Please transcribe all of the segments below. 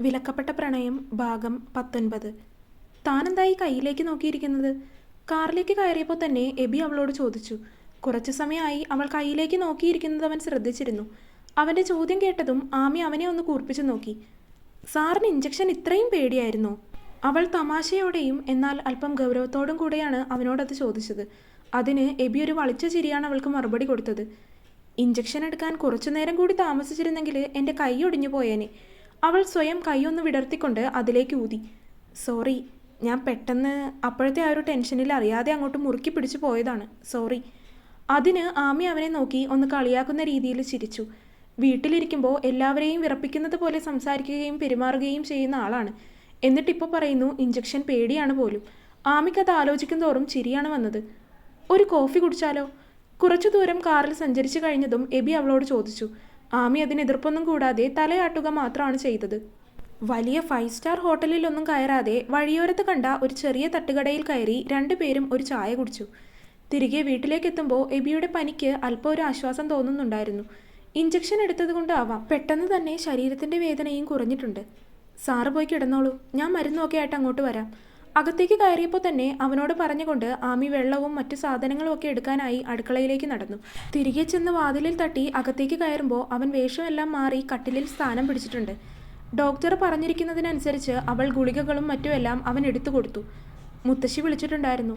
വിലക്കപ്പെട്ട പ്രണയം ഭാഗം പത്തൊൻപത്. താനെന്തായി കയ്യിലേക്ക് നോക്കിയിരിക്കുന്നത്? കാറിലേക്ക് കയറിയപ്പോൾ തന്നെ എബി അവളോട് ചോദിച്ചു. കുറച്ചു സമയമായി അവൾ കയ്യിലേക്ക് നോക്കിയിരിക്കുന്നത് അവൻ ശ്രദ്ധിച്ചിരുന്നു. അവന്റെ ചോദ്യം കേട്ടതും ആമി അവനെ ഒന്ന് കൂർപ്പിച്ചു നോക്കി. സാറിന് ഇഞ്ചക്ഷൻ ഇത്രയും പേടിയായിരുന്നോ? അവൾ തമാശയോടെയും എന്നാൽ അല്പം ഗൗരവത്തോടും കൂടെയാണ് അവനോടത് ചോദിച്ചത്. അതിന് എബി ഒരു വളിച്ച ചിരിയാണ് അവൾക്ക് മറുപടി കൊടുത്തത്. ഇഞ്ചക്ഷൻ എടുക്കാൻ കുറച്ചു നേരം കൂടി താമസിച്ചിരുന്നെങ്കിൽ എന്റെ കൈ ഒടിഞ്ഞു പോയേനെ. അവൾ സ്വയം കൈയൊന്ന് വിടർത്തിക്കൊണ്ട് അതിലേക്ക് ഊതി. സോറി ഞാൻ പെട്ടെന്ന് അപ്പോഴത്തെ ആ ഒരു ടെൻഷനിൽ അറിയാതെ അങ്ങോട്ട് മുറുക്കി പിടിച്ചു പോയതാണ്. സോറി. അതിന് ആമി അവനെ നോക്കി ഒന്ന് കളിയാക്കുന്ന രീതിയിൽ ചിരിച്ചു. വീട്ടിലിരിക്കുമ്പോൾ എല്ലാവരെയും വിറപ്പിക്കുന്നത് പോലെ സംസാരിക്കുകയും പെരുമാറുകയും ചെയ്യുന്ന ആളാണ്. എന്നിട്ടിപ്പോൾ പറയുന്നു ഇഞ്ചക്ഷൻ പേടിയാണ് പോലും. ആമിക്കത് ആലോചിക്കും തോറും ചിരിയാണ് വന്നത്. ഒരു കോഫി കുടിച്ചാലോ? കുറച്ചു ദൂരം കാറിൽ സഞ്ചരിച്ചു കഴിഞ്ഞതും എബി അവളോട് ചോദിച്ചു. ആമി അതിന് എതിർപ്പൊന്നും കൂടാതെ തലയാട്ടുക മാത്രമാണ് ചെയ്തത്. വലിയ ഫൈവ് സ്റ്റാർ ഹോട്ടലിലൊന്നും കയറാതെ വഴിയോരത്ത് കണ്ട ഒരു ചെറിയ തട്ടുകടയിൽ കയറി രണ്ടുപേരും ഒരു ചായ കുടിച്ചു. തിരികെ വീട്ടിലേക്ക് എത്തുമ്പോൾ എബിയുടെ പനിക്ക് അല്പം ഒരു ആശ്വാസം തോന്നുന്നുണ്ടായിരുന്നു. ഇഞ്ചക്ഷൻ എടുത്തത് കൊണ്ടാവാം പെട്ടെന്ന് തന്നെ ശരീരത്തിന്റെ വേദനയും കുറഞ്ഞിട്ടുണ്ട്. സാറ് പോയി കിടന്നോളൂ. ഞാൻ മരുന്നൊക്കെ ആയിട്ട് അങ്ങോട്ട് വരാം. അകത്തേക്ക് കയറിയപ്പോൾ തന്നെ അവനോട് പറഞ്ഞുകൊണ്ട് ആമി വെള്ളവും മറ്റു സാധനങ്ങളും ഒക്കെ എടുക്കാനായി അടുക്കളയിലേക്ക് നടന്നു. തിരികെ ചെന്ന് വാതിലിൽ തട്ടി അകത്തേക്ക് കയറുമ്പോൾ അവൻ വേഷമെല്ലാം മാറി കട്ടിലിൽ സ്ഥാനം പിടിച്ചിട്ടുണ്ട്. ഡോക്ടർ പറഞ്ഞിരിക്കുന്നതിനനുസരിച്ച് അവൾ ഗുളികകളും മറ്റുമെല്ലാം അവൻ എടുത്തു കൊടുത്തു. മുത്തശ്ശി വിളിച്ചിട്ടുണ്ടായിരുന്നു.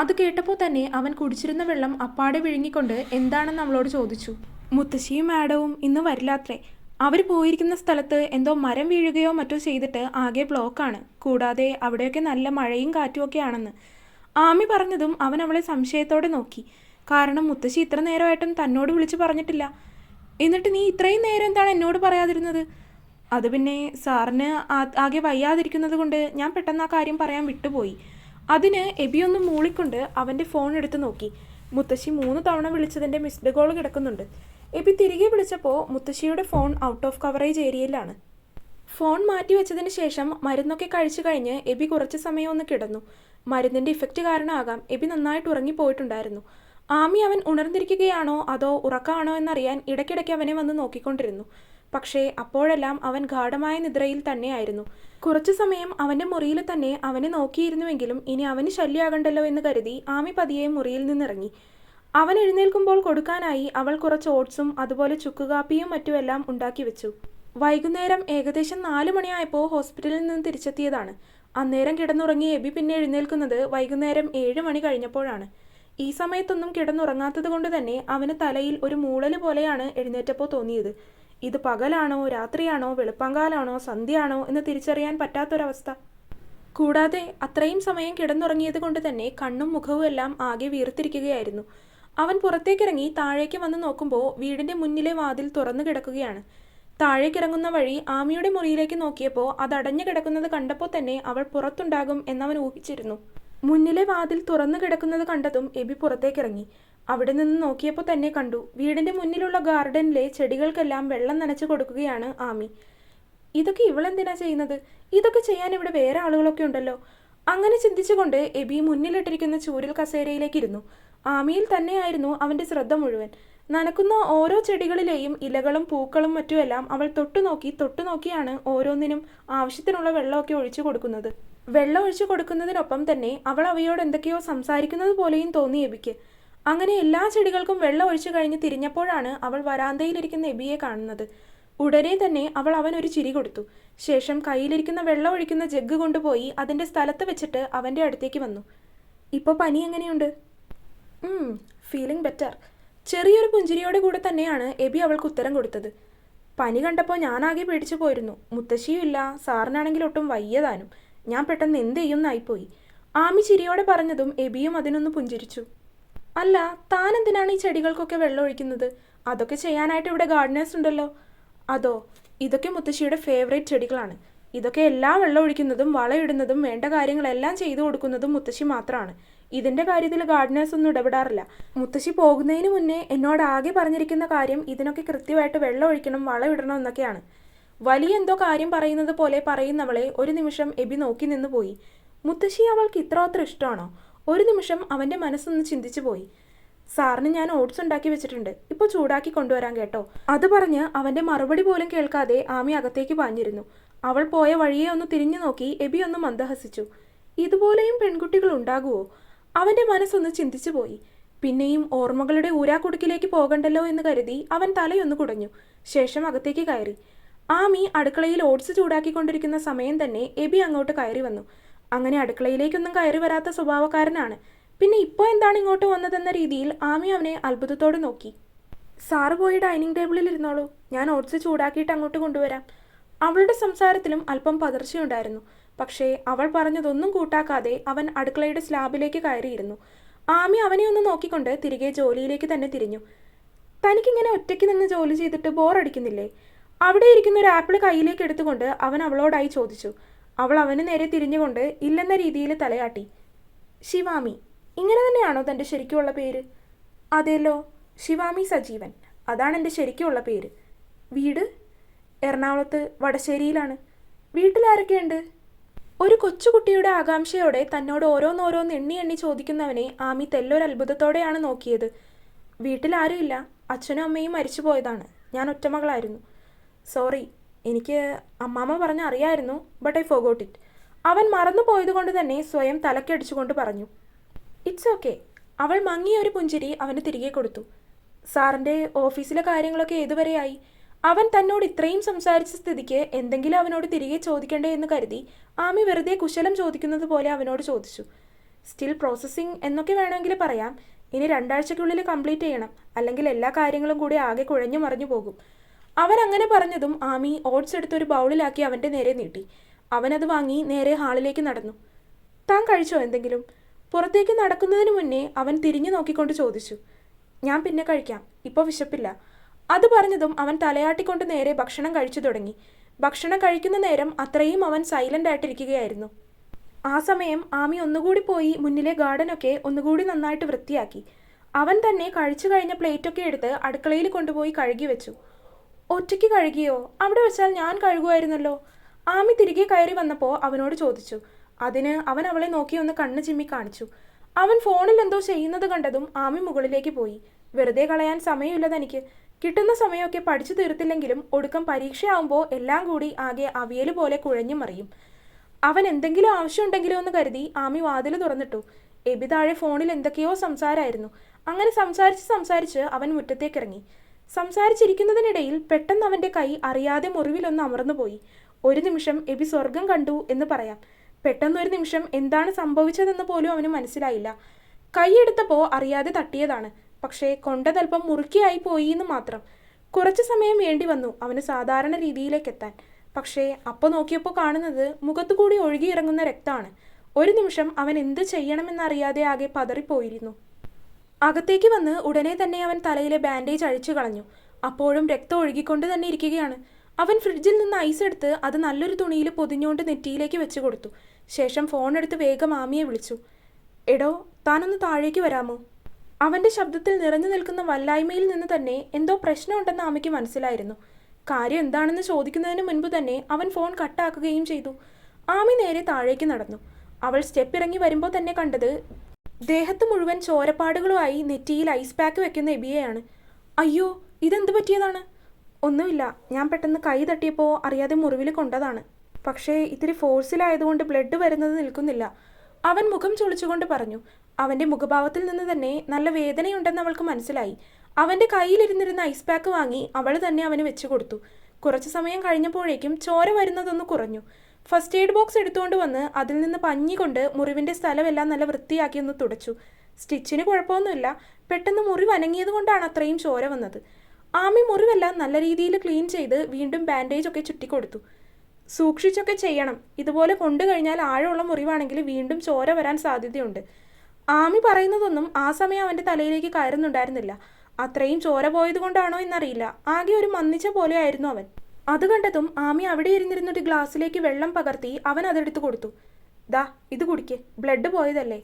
അത് കേട്ടപ്പോൾ തന്നെ അവൻ കുടിച്ചിരുന്ന വെള്ളം അപ്പാടെ വിഴുങ്ങിക്കൊണ്ട് എന്താണെന്ന് അവളോട് ചോദിച്ചു. മുത്തശ്ശിയും മാഡവും ഇന്ന് വരില്ലാത്രേ. അവർ പോയിരിക്കുന്ന സ്ഥലത്ത് എന്തോ മരം വീഴുകയോ മറ്റോ ചെയ്തിട്ട് ആകെ ബ്ലോക്കാണ്. കൂടാതെ അവിടെയൊക്കെ നല്ല മഴയും കാറ്റും ഒക്കെ ആണെന്ന്. ആമി പറഞ്ഞതും അവൻ അവളെ സംശയത്തോടെ നോക്കി. കാരണം മുത്തശ്ശി ഇത്ര നേരമായിട്ടും തന്നോട് വിളിച്ചു പറഞ്ഞിട്ടില്ല. എന്നിട്ട് നീ ഇത്രയും നേരം എന്താണ് എന്നോട് പറയാതിരുന്നത്? അത് പിന്നെ സാറിന് ആകെ വയ്യാതിരിക്കുന്നത് കൊണ്ട് ഞാൻ പെട്ടെന്ന് ആ കാര്യം പറയാൻ വിട്ടുപോയി. അതിന് എബി ഒന്ന് മൂളിക്കൊണ്ട് അവന്റെ ഫോൺ എടുത്ത് നോക്കി. മുത്തശ്ശി മൂന്ന് തവണ വിളിച്ചതിന്റെ മിസ്ഡ് കോൾ കിടക്കുന്നുണ്ട്. എബി തിരികെ വിളിച്ചപ്പോൾ മുത്തശ്ശിയുടെ ഫോൺ ഔട്ട് ഓഫ് കവറേജ് ഏരിയയിലാണ്. ഫോൺ മാറ്റി വെച്ചതിന് ശേഷം മരുന്നൊക്കെ കഴിച്ചു കഴിഞ്ഞ് എബി കുറച്ച് സമയം ഒന്ന് കിടന്നു. മരുന്നിന്റെ ഇഫക്റ്റ് കാരണമാകാം എബി നന്നായിട്ട് ഉറങ്ങിപ്പോയിട്ടുണ്ടായിരുന്നു. ആമി അവൻ ഉണർന്നിരിക്കുകയാണോ അതോ ഉറക്കമാണോ എന്നറിയാൻ ഇടയ്ക്കിടയ്ക്ക് അവനെ വന്ന് നോക്കിക്കൊണ്ടിരുന്നു. പക്ഷേ അപ്പോഴെല്ലാം അവൻ ഗാഠമായ നിദ്രയിൽ തന്നെയായിരുന്നു. കുറച്ചു സമയം അവന്റെ മുറിയിൽ തന്നെ അവനെ നോക്കിയിരുന്നുവെങ്കിലും ഇനി അവന് ശല്യമാകണ്ടല്ലോ എന്ന് കരുതി ആമി പതിയെ മുറിയിൽ നിന്നിറങ്ങി. അവൻ എഴുന്നേൽക്കുമ്പോൾ കൊടുക്കാനായി അവൾ കുറച്ച് ഓട്സും അതുപോലെ ചുക്കുകാപ്പിയും മറ്റുമെല്ലാം ഉണ്ടാക്കി വെച്ചു. വൈകുന്നേരം ഏകദേശം നാല് മണിയായപ്പോൾ ഹോസ്പിറ്റലിൽ നിന്ന് തിരിച്ചെത്തിയതാണ്. അന്നേരം കിടന്നുറങ്ങിയ എബി പിന്നെ എഴുന്നേൽക്കുന്നത് വൈകുന്നേരം ഏഴ് മണി കഴിഞ്ഞപ്പോഴാണ്. ഈ സമയത്തൊന്നും കിടന്നുറങ്ങാത്തത് കൊണ്ട് തന്നെ അവന് തലയിൽ ഒരു മൂളൽ പോലെയാണ് എഴുന്നേറ്റപ്പോൾ തോന്നിയത്. ഇത് പകലാണോ രാത്രിയാണോ വെളുപ്പാങ്കാലാണോ സന്ധ്യയാണോ എന്ന് തിരിച്ചറിയാൻ പറ്റാത്തൊരവസ്ഥ. കൂടാതെ അത്രയും സമയം കിടന്നുറങ്ങിയത് കൊണ്ട് തന്നെ കണ്ണും മുഖവും എല്ലാം ആകെ വീർത്തിരിക്കുകയായിരുന്നു. അവൻ പുറത്തേക്കിറങ്ങി താഴേക്ക് വന്ന് നോക്കുമ്പോൾ വീടിന്റെ മുന്നിലെ വാതിൽ തുറന്നു കിടക്കുകയാണ്. താഴേക്കിറങ്ങുന്ന വഴി ആമിയുടെ മുറിയിലേക്ക് നോക്കിയപ്പോൾ അത് അടഞ്ഞു കിടക്കുന്നത് കണ്ടപ്പോൾ തന്നെ അവൾ പുറത്തുണ്ടാകും എന്നവൻ ഊഹിച്ചിരുന്നു. മുന്നിലെ വാതിൽ തുറന്നു കിടക്കുന്നത് കണ്ടതും എബി പുറത്തേക്കിറങ്ങി. അവിടെ നിന്ന് നോക്കിയപ്പോൾ തന്നെ കണ്ടു. വീടിന്റെ മുന്നിലുള്ള ഗാർഡനിലെ ചെടികൾക്കെല്ലാം വെള്ളം നനച്ചു കൊടുക്കുകയാണ് ആമി. ഇതൊക്കെ ഇവളെന്തിനാ ചെയ്യുന്നത്? ഇതൊക്കെ ചെയ്യാൻ ഇവിടെ വേറെ ആളുകളൊക്കെ ഉണ്ടല്ലോ. അങ്ങനെ ചിന്തിച്ചുകൊണ്ട് എബി മുന്നിലിട്ടിരിക്കുന്ന ചൂരൽ കസേരയിലേക്ക് ഇരുന്നു. ആമിയിൽ തന്നെയായിരുന്നു അവന്റെ ശ്രദ്ധ മുഴുവൻ. നനക്കുന്ന ഓരോ ചെടികളിലെയും ഇലകളും പൂക്കളും മറ്റുമെല്ലാം അവൾ തൊട്ടുനോക്കി തൊട്ടുനോക്കിയാണ് ഓരോന്നിനും ആവശ്യത്തിനുള്ള വെള്ളമൊക്കെ ഒഴിച്ചു കൊടുക്കുന്നത്. വെള്ളം ഒഴിച്ചു കൊടുക്കുന്നതിനൊപ്പം തന്നെ അവൾ അവയോട് എന്തൊക്കെയോ സംസാരിക്കുന്നത് പോലെയും തോന്നി എബിക്ക്. അങ്ങനെ എല്ലാ ചെടികൾക്കും വെള്ളം ഒഴിച്ചു കഴിഞ്ഞ് തിരിഞ്ഞപ്പോഴാണ് അവൾ വരാന്തയിലിരിക്കുന്ന എബിയെ കാണുന്നത്. ഉടനെ തന്നെ അവൾ അവൻ ഒരു ചിരി കൊടുത്തു. ശേഷം കയ്യിലിരിക്കുന്ന വെള്ളം ഒഴിക്കുന്ന ജഗ് കൊണ്ടുപോയി അതിന്റെ സ്ഥലത്ത് വെച്ചിട്ട് അവന്റെ അടുത്തേക്ക് വന്നു. ഇപ്പോൾ പനി എങ്ങനെയുണ്ട്? ഫീലിംഗ് ബെറ്റർ ചെറിയൊരു പുഞ്ചിരിയോടെ കൂടെ തന്നെയാണ് എബി അവൾക്ക് ഉത്തരം കൊടുത്തത്. പനി കണ്ടപ്പോൾ ഞാനാകെ പേടിച്ചു പോയിരുന്നു. മുത്തശ്ശിയും ഇല്ല സാറിനാണെങ്കിൽ ഒട്ടും വയ്യതാനും. ഞാൻ പെട്ടെന്ന് എന്ത് ചെയ്യുന്നായിപ്പോയി ആമി ചിരിയോടെ പറഞ്ഞതും എബിയും അതിനൊന്ന് പുഞ്ചിരിച്ചു. അല്ല താൻ എന്തിനാണ് ഈ ചെടികൾക്കൊക്കെ വെള്ളം ഒഴിക്കുന്നത്? അതൊക്കെ ചെയ്യാനായിട്ട് ഇവിടെ ഗാർഡനേഴ്സ് ഉണ്ടല്ലോ. അതോ ഇതൊക്കെ മുത്തശ്ശിയുടെ ഫേവറേറ്റ് ചെടികളാണ്. ഇതൊക്കെ എല്ലാ വെള്ളം ഒഴിക്കുന്നതും വളമിടുന്നതും വേണ്ട കാര്യങ്ങളെല്ലാം ചെയ്തു കൊടുക്കുന്നതും മുത്തശ്ശി മാത്രമാണ് ഇതിന്റെ കാര്യത്തിൽ ഗാർഡനേഴ്സ് ഒന്നും ഇടപെടാറില്ല. മുത്തശ്ശി പോകുന്നതിന് മുന്നേ എന്നോട് ആകെ പറഞ്ഞിരിക്കുന്ന കാര്യം ഇതിനൊക്കെ കൃത്യമായിട്ട് വെള്ളം ഒഴിക്കണം വളം ഇടണം എന്നൊക്കെയാണ്. വലിയ എന്തോ കാര്യം പറയുന്നത് പോലെ പറയുന്നവളെ ഒരു നിമിഷം എബി നോക്കി നിന്ന് പോയി. മുത്തശ്ശി അവൾക്ക് ഇത്രമാത്രം ഇഷ്ടമാണോ? ഒരു നിമിഷം അവന്റെ മനസ്സൊന്ന് ചിന്തിച്ചു പോയി. സാറിന് ഞാൻ ഓട്സ് ഉണ്ടാക്കി വെച്ചിട്ടുണ്ട്. ഇപ്പൊ ചൂടാക്കി കൊണ്ടുവരാൻ കേട്ടോ. അത് പറഞ്ഞ് അവന്റെ മറുപടി പോലും കേൾക്കാതെ ആമി അകത്തേക്ക് പാഞ്ഞിരുന്നു. അവൾ പോയ വഴിയെ ഒന്ന് തിരിഞ്ഞു നോക്കി എബി ഒന്ന് മന്ദഹസിച്ചു. ഇതുപോലെയും പെൺകുട്ടികൾ ഉണ്ടാകുമോ അവന്റെ മനസ്സൊന്ന് ചിന്തിച്ചു പോയി. പിന്നെയും ഓർമ്മകളുടെ ഊരാക്കുടുക്കിലേക്ക് പോകണ്ടല്ലോ എന്ന് കരുതി അവൻ തലയൊന്ന് കുടഞ്ഞു. ശേഷം അകത്തേക്ക് കയറി. ആമി അടുക്കളയിൽ ഓട്സ് ചൂടാക്കിക്കൊണ്ടിരിക്കുന്ന സമയം തന്നെ എബി അങ്ങോട്ട് കയറി വന്നു. അങ്ങനെ അടുക്കളയിലേക്കൊന്നും കയറി വരാത്ത സ്വഭാവക്കാരനാണ്. പിന്നെ ഇപ്പോൾ എന്താണ് ഇങ്ങോട്ട് വന്നതെന്ന രീതിയിൽ ആമി അവനെ അത്ഭുതത്തോടെ നോക്കി. സാറ് പോയി ഡൈനിങ് ടേബിളിൽ ഇരുന്നോളൂ. ഞാൻ ഓട്സ് ചൂടാക്കിയിട്ട് അങ്ങോട്ട് കൊണ്ടുവരാം. അവളുടെ സംസാരത്തിലും അല്പം പതർച്ചയുണ്ടായിരുന്നു. പക്ഷേ അവൾ പറഞ്ഞതൊന്നും കൂട്ടാക്കാതെ അവൻ അടുക്കളയുടെ സ്ലാബിലേക്ക് കയറിയിരുന്നു. ആമി അവനെ ഒന്ന് നോക്കിക്കൊണ്ട് തിരികെ ജോലിയിലേക്ക് തന്നെ തിരിഞ്ഞു. തനിക്കിങ്ങനെ ഒറ്റയ്ക്ക് നിന്ന് ജോലി ചെയ്തിട്ട് ബോറടിക്കുന്നില്ലേ? അവിടെ ഇരിക്കുന്ന ഒരു ആപ്പിൾ കയ്യിലേക്ക് എടുത്തുകൊണ്ട് അവൻ അവളോടായി ചോദിച്ചു. അവൾ അവന് നേരെ തിരിഞ്ഞുകൊണ്ട് ഇല്ലെന്ന രീതിയിൽ തലയാട്ടി. ശിവാമി ഇങ്ങനെ തന്നെയാണോ തന്റെ ശരിക്കുള്ള പേര്? അതെല്ലോ ശിവാമി സജീവൻ. അതാണ് എന്റെ ശരിക്കുള്ള പേര്. വീട്? എറണാകുളത്ത് വടശ്ശേരിയിലാണ്. വീട്ടിലാരൊക്കെയുണ്ട്? ഒരു കൊച്ചുകുട്ടിയുടെ ആകാംക്ഷയോടെ തന്നോട് ഓരോന്നോരോന്ന് എണ്ണി എണ്ണി ചോദിക്കുന്നവനെ ആമി തെല്ലൊരു അത്ഭുതത്തോടെയാണ് നോക്കിയത്. വീട്ടിലാരുമില്ല അച്ഛനും അമ്മയും മരിച്ചു പോയതാണ്. ഞാൻ ഒറ്റമകളായിരുന്നു സോറി എനിക്ക് അമ്മാമ്മ പറഞ്ഞ അറിയായിരുന്നു ബട്ട് ഐ ഫോഗോട്ട് ഇറ്റ്. അവൻ മറന്നു പോയതുകൊണ്ട് തന്നെ സ്വയം തലക്കടിച്ചുകൊണ്ട് പറഞ്ഞു. It's okay. അവൾ മങ്ങിയ ഒരു പുഞ്ചിരി അവന് തിരികെ കൊടുത്തു. സാറിന്റെ ഓഫീസിലെ കാര്യങ്ങളൊക്കെ ഏതുവരെയായി അവൻ തന്നോട് ഇത്രയും സംസാരിച്ച സ്ഥിതിക്ക് എന്തെങ്കിലും അവനോട് തിരികെ ചോദിക്കണ്ടേ എന്ന് കരുതി ആമി വെറുതെ കുശലം ചോദിക്കുന്നത് പോലെ അവനോട് ചോദിച്ചു. സ്റ്റിൽ പ്രോസസ്സിംഗ് എന്നൊക്കെ വേണമെങ്കിൽ പറയാം. ഇനി രണ്ടാഴ്ചക്കുള്ളിൽ കംപ്ലീറ്റ് ചെയ്യണം. അല്ലെങ്കിൽ എല്ലാ കാര്യങ്ങളും കൂടി ആകെ കുഴഞ്ഞു മറിഞ്ഞു പോകും. അവൻ അങ്ങനെ പറഞ്ഞതും ആമി ഓട്സ് എടുത്തൊരു ബൗളിലാക്കി അവന്റെ നേരെ നീട്ടി. അവനത് വാങ്ങി നേരെ ഹാളിലേക്ക് നടന്നു. താൻ കഴിച്ചോ എന്തെങ്കിലും? പുറത്തേക്ക് നടക്കുന്നതിന് മുന്നേ അവൻ തിരിഞ്ഞു നോക്കിക്കൊണ്ട് ചോദിച്ചു. ഞാൻ പിന്നെ കഴിക്കാം. ഇപ്പോൾ വിശപ്പില്ല. അത് പറഞ്ഞതും അവൻ തലയാട്ടിക്കൊണ്ട് നേരെ ഭക്ഷണം കഴിച്ചു തുടങ്ങി. ഭക്ഷണം കഴിക്കുന്ന നേരം അത്രയും അവൻ സൈലന്റ് ആയിട്ടിരിക്കുകയായിരുന്നു. ആ സമയം ആമി ഒന്നുകൂടി പോയി മുന്നിലെ ഗാർഡനൊക്കെ ഒന്നുകൂടി നന്നായിട്ട് വൃത്തിയാക്കി. അവൻ തന്നെ കഴിച്ചു കഴിഞ്ഞ പ്ലേറ്റൊക്കെ എടുത്ത് അടുക്കളയിൽ കൊണ്ടുപോയി കഴുകി വെച്ചു. ഒറ്റയ്ക്ക് കഴുകിയോ? അവിടെ വെച്ചാൽ ഞാൻ കഴുകുമായിരുന്നല്ലോ. ആമി തിരികെ കയറി വന്നപ്പോൾ അവനോട് ചോദിച്ചു. അതിന് അവൻ അവളെ നോക്കി ഒന്ന് കണ്ണ് ചിമ്മി കാണിച്ചു. അവൻ ഫോണിൽ എന്തോ ചെയ്യുന്നത് കണ്ടതും ആമി മുകളിലേക്ക് പോയി. വെറുതെ കളയാൻ സമയമില്ല തനിക്ക് കിട്ടുന്ന സമയമൊക്കെ പഠിച്ചു തീർത്തില്ലെങ്കിലും ഒടുക്കം പരീക്ഷയാവുമ്പോൾ എല്ലാം കൂടി ആകെ അവിയൽ പോലെ കുഴഞ്ഞു മറിയും. അവൻ എന്തെങ്കിലും ആവശ്യമുണ്ടെങ്കിലോ എന്ന് കരുതി ആമി വാതിൽ തുറന്നിട്ടു. എബി താഴെ ഫോണിൽ എന്തൊക്കെയോ സംസാരമായിരുന്നു അങ്ങനെ സംസാരിച്ച് സംസാരിച്ച് അവൻ മുറ്റത്തേക്കിറങ്ങി. സംസാരിച്ചിരിക്കുന്നതിനിടയിൽ പെട്ടെന്ന് അവന്റെ കൈ അറിയാതെ മുറിവിലൊന്ന് അമർന്നുപോയി ഒരു നിമിഷം എബി സ്വർഗം കണ്ടു എന്ന് പറയാം. പെട്ടെന്നൊരു നിമിഷം എന്താണ് സംഭവിച്ചതെന്ന് പോലും അവന് മനസ്സിലായില്ല. കൈയെടുത്തപ്പോൾ അറിയാതെ തട്ടിയതാണ്. പക്ഷേ കൊണ്ടതൽപ്പം മുറുക്കിയായി പോയി എന്ന് മാത്രം. കുറച്ചു സമയം വേണ്ടി വന്നു അവന് സാധാരണ രീതിയിലേക്ക് എത്താൻ. പക്ഷേ അപ്പോൾ നോക്കിയപ്പോൾ കാണുന്നത് മുഖത്തുകൂടി ഒഴുകിയിറങ്ങുന്ന രക്തമാണ്. ഒരു നിമിഷം അവൻ എന്ത് ചെയ്യണമെന്നറിയാതെ ആകെ പതറിപ്പോയിരുന്നു. അകത്തേക്ക് വന്ന് ഉടനെ തന്നെ അവൻ തലയിലെ ബാൻഡേജ് അഴിച്ചു കളഞ്ഞു. അപ്പോഴും രക്തം ഒഴുകിക്കൊണ്ട് തന്നെ ഇരിക്കുകയാണ്. അവൻ ഫ്രിഡ്ജിൽ നിന്ന് ഐസ് എടുത്ത് അത് നല്ലൊരു തുണിയിൽ പൊതിഞ്ഞുകൊണ്ട് നെറ്റിയിലേക്ക് വെച്ച് കൊടുത്തു. ശേഷം ഫോൺ എടുത്ത് വേഗം മാമിയെ വിളിച്ചു. എടോ താനൊന്ന് താഴേക്ക് വരാമോ? അവന്റെ ശബ്ദത്തിൽ നിറഞ്ഞു നിൽക്കുന്ന വല്ലായ്മയിൽ നിന്ന് തന്നെ എന്തോ പ്രശ്നമുണ്ടെന്ന് ആമയ്ക്ക് മനസ്സിലായിരുന്നു. കാര്യം എന്താണെന്ന് ചോദിക്കുന്നതിന് മുൻപ് തന്നെ അവൻ ഫോൺ കട്ടാക്കുകയും ചെയ്തു. ആമി നേരെ താഴേക്ക് നടന്നു. അവൾ സ്റ്റെപ്പ് ഇറങ്ങി വരുമ്പോൾ തന്നെ കണ്ടത് ദേഹത്ത് മുഴുവൻ ചോരപ്പാടുകളുമായി നെറ്റിയിൽ ഐസ് പാക്ക് വെക്കുന്ന എബിയെയാണ്. അയ്യോ ഇതെന്ത് പറ്റിയതാണ്? ഒന്നുമില്ല ഞാൻ പെട്ടെന്ന് കൈ തട്ടിയപ്പോൾ അറിയാതെ മുറിവിൽ കൊണ്ടതാണ്. പക്ഷേ ഇത്തിരി ഫോഴ്സിലായതുകൊണ്ട് ബ്ലഡ് വരുന്നത് നിൽക്കുന്നില്ല. അവൻ മുഖം ചുളിച്ചുകൊണ്ട് പറഞ്ഞു അവന്റെ മുഖഭാവത്തിൽ നിന്ന് തന്നെ നല്ല വേദനയുണ്ടെന്ന് അവൾക്ക് മനസ്സിലായി. അവന്റെ കയ്യിലിരുന്നിരുന്ന ഐസ് പാക്ക് വാങ്ങി അവൾ തന്നെ അവന് വെച്ചു കൊടുത്തു. കുറച്ചു സമയം കഴിഞ്ഞപ്പോഴേക്കും ചോര വരുന്നതൊന്ന് കുറഞ്ഞു. ഫസ്റ്റ് എയ്ഡ് ബോക്സ് എടുത്തുകൊണ്ട് വന്ന് അതിൽ നിന്ന് പഞ്ഞി കൊണ്ട് മുറിവിന്റെ സ്ഥലമെല്ലാം നല്ല വൃത്തിയാക്കി ഒന്ന് തുടച്ചു. സ്റ്റിച്ചിന് കുഴപ്പമൊന്നുമില്ല. പെട്ടെന്ന് മുറിവ് അനങ്ങിയത് കൊണ്ടാണ് അത്രയും ചോര വന്നത്. ആമി മുറിവെല്ലാം നല്ല രീതിയിൽ ക്ലീൻ ചെയ്ത് വീണ്ടും ബാൻഡേജ് ഒക്കെ ചുറ്റിക്കൊടുത്തു സൂക്ഷിച്ചൊക്കെ ചെയ്യണം. ഇതുപോലെ കൊണ്ടു കഴിഞ്ഞാൽ ആഴമുള്ള മുറിവാണെങ്കിൽ വീണ്ടും ചോര വരാൻ സാധ്യതയുണ്ട്. ആമി പറയുന്നതൊന്നും ആ സമയം അവന്റെ തലയിലേക്ക് കയറുന്നുണ്ടായിരുന്നില്ല. അത്രയും ചോര പോയത് കൊണ്ടാണോ എന്നറിയില്ല. ആകെ ഒരു മന്നിച്ച പോലെയായിരുന്നു അവൻ. അത് കണ്ടതും ആമി അവിടെ ഇരുന്നിരുന്നൊരു ഗ്ലാസ്സിലേക്ക് വെള്ളം പകർത്തി അവൻ അതെടുത്ത് കൊടുത്തു. ദാ ഇത് കുടിക്ക്. ബ്ലഡ് പോയതല്ലേ.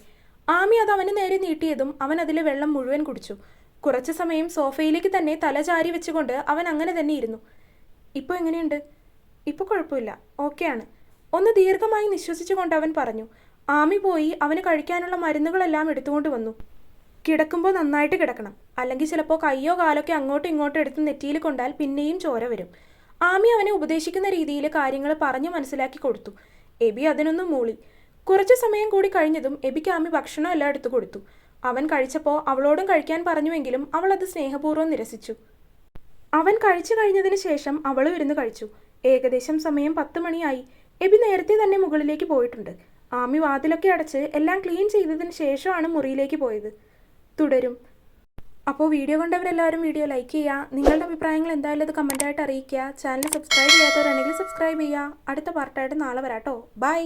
ആമി അത് അവന് നേരെ നീട്ടിയതും അവൻ അതിലെ വെള്ളം മുഴുവൻ കുടിച്ചു. കുറച്ചു സമയം സോഫയിലേക്ക് തന്നെ തല ചാരി വെച്ചുകൊണ്ട് അവൻ അങ്ങനെ തന്നെ ഇരുന്നു. ഇപ്പോൾ എങ്ങനെയുണ്ട്? ഇപ്പോൾ കുഴപ്പമില്ല. ഓക്കെയാണ്. ഒന്ന് ദീർഘമായി നിശ്വസിച്ചുകൊണ്ട് അവൻ പറഞ്ഞു. ആമി പോയി അവന് കഴിക്കാനുള്ള മരുന്നുകളെല്ലാം എടുത്തുകൊണ്ട് വന്നു. കിടക്കുമ്പോൾ നന്നായിട്ട് കിടക്കണം. അല്ലെങ്കിൽ ചിലപ്പോൾ കയ്യോ കാലൊക്കെ അങ്ങോട്ടും ഇങ്ങോട്ടും എടുത്ത് നെറ്റിയിൽ കൊണ്ടാൽ പിന്നെയും ചോര വരും. ആമി അവനെ ഉപദേശിക്കുന്ന രീതിയിൽ കാര്യങ്ങൾ പറഞ്ഞു മനസ്സിലാക്കി കൊടുത്തു. എബി അതിനൊന്നും മൂളി. കുറച്ചു സമയം കൂടി കഴിഞ്ഞതും എബിക്ക് ആമി ഭക്ഷണം എല്ലാം എടുത്തു കൊടുത്തു. അവൻ കഴിച്ചപ്പോൾ അവളോടും കഴിക്കാൻ പറഞ്ഞുവെങ്കിലും അവൾ അത് സ്നേഹപൂർവം നിരസിച്ചു. അവൻ കഴിച്ചു കഴിഞ്ഞതിന് ശേഷം അവളും ഇരുന്ന് കഴിച്ചു. ഏകദേശം സമയം പത്ത് മണിയായി. എബി നേരത്തെ തന്നെ മുകളിലേക്ക് പോയിട്ടുണ്ട്. ആമി വാതിലൊക്കെ അടച്ച് എല്ലാം ക്ലീൻ ചെയ്തതിന് ശേഷമാണ് മുറിയിലേക്ക് പോയത്. തുടരും. അപ്പോൾ വീഡിയോ കണ്ടവരെല്ലാവരും വീഡിയോ ലൈക്ക് ചെയ്യുക നിങ്ങളുടെ അഭിപ്രായങ്ങൾ എന്തായാലും അത് കമന്റായിട്ട് അറിയിക്കുക. ചാനൽ സബ്സ്ക്രൈബ് ചെയ്യാത്തവരാണെങ്കിൽ സബ്സ്ക്രൈബ് ചെയ്യുക. അടുത്ത പാർട്ടായിട്ട് നാളെ വരാട്ടോ. ബൈ.